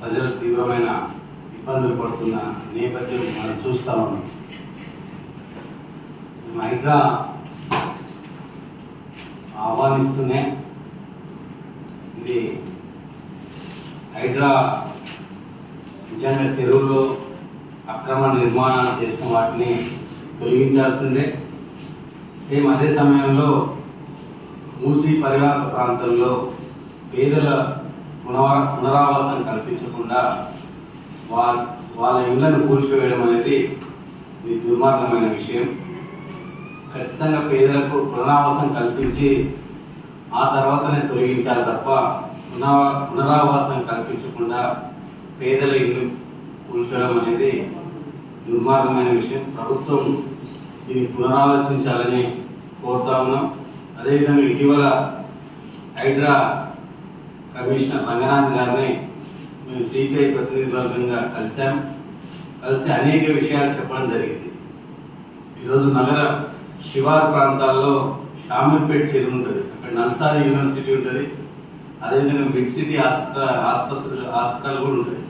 ప్రజలు తీవ్రమైన ఇబ్బందులు పడుతున్న నేపథ్యం మనం చూస్తా ఉన్నాం. మైగా ఆహ్వానిస్తూనే ఇది హైడ్రా నిజంగా చెరువులో అక్రమ నిర్మాణాలు చేసిన వాటిని తొలగించాల్సిందే. సేమ్ అదే సమయంలో మూసీ పరివాహక ప్రాంతంలో పేదల పునరావాసం కల్పించకుండా వాళ్ళ వాళ్ళ ఇళ్ళను కూల్చివేయడం అనేది ఇది దుర్మార్గమైన విషయం. ఖచ్చితంగా పేదలకు పునరావాసం కల్పించి ఆ తర్వాతనే తొలగించాలి తప్ప పునరా పునరావాసం కల్పించకుండా పేదల ఇల్లు కూల్చడం అనేది దుర్మార్గమైన విషయం. ప్రభుత్వం దీన్ని పునరాలోచించాలని కోరుతా ఉన్నాం. అదేవిధంగా ఇటీవల హైడ్రా కమిషనర్ రంగనాథ్ గారిని మేము సిపిఐ ప్రతినిధి వర్గంగా కలిశాం. కలిసి అనేక విషయాలు చెప్పడం జరిగింది. ఈరోజు నగర శివారు ప్రాంతాల్లో షామీర్పేట్ చెరువు ఉంటుంది. అక్కడ నల్సారి యూనివర్సిటీ ఉంటుంది. అదేవిధంగా మిడ్ సిటీ హాస్పిటల్ ఆసుపత్రి హాస్పిటల్ కూడా ఉంటుంది.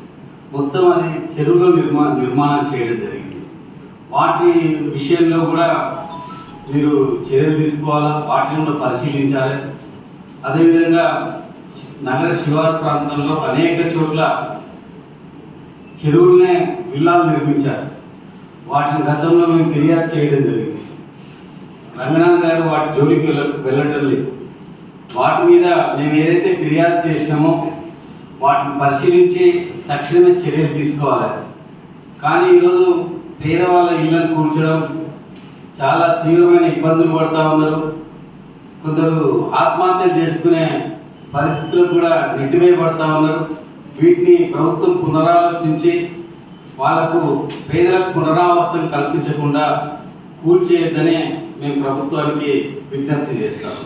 మొత్తం అది చెరువులో నిర్మా నిర్మాణం చేయడం జరిగింది. వాటి విషయంలో కూడా మీరు చర్యలు తీసుకోవాలా? వాటిని కూడా పరిశీలించాలి. అదేవిధంగా నగర శివారు ప్రాంతంలో అనేక చోట్ల చెరువులనే విల్లాలు నిర్మించారు. వాటిని గతంలో మేము ఫిర్యాదు చేయడం జరిగింది. రంగనాథ్ గారు వాటి జోలికి వెళ్ళ వెళ్ళటం లేదు. వాటి మీద మేము ఏదైతే ఫిర్యాదు చేసినామో వాటిని పరిశీలించి తక్షణమే చర్యలు తీసుకోవాలి. కానీ ఈరోజు పేదవాళ్ళ ఇళ్ళను కూర్చడం చాలా తీవ్రమైన ఇబ్బందులు పడుతూ ఉన్నారు. కొందరు ఆత్మహత్యలు చేసుకునే పరిస్థితులు కూడా నెట్టివేయబడతా ఉన్నారు? వీటిని ప్రభుత్వం పునరాలోచించి వాళ్ళకు పేదలకు పునరావాసం కల్పించకుండా కూల్చేయొద్దనే మేము ప్రభుత్వానికి విజ్ఞప్తి చేస్తాము.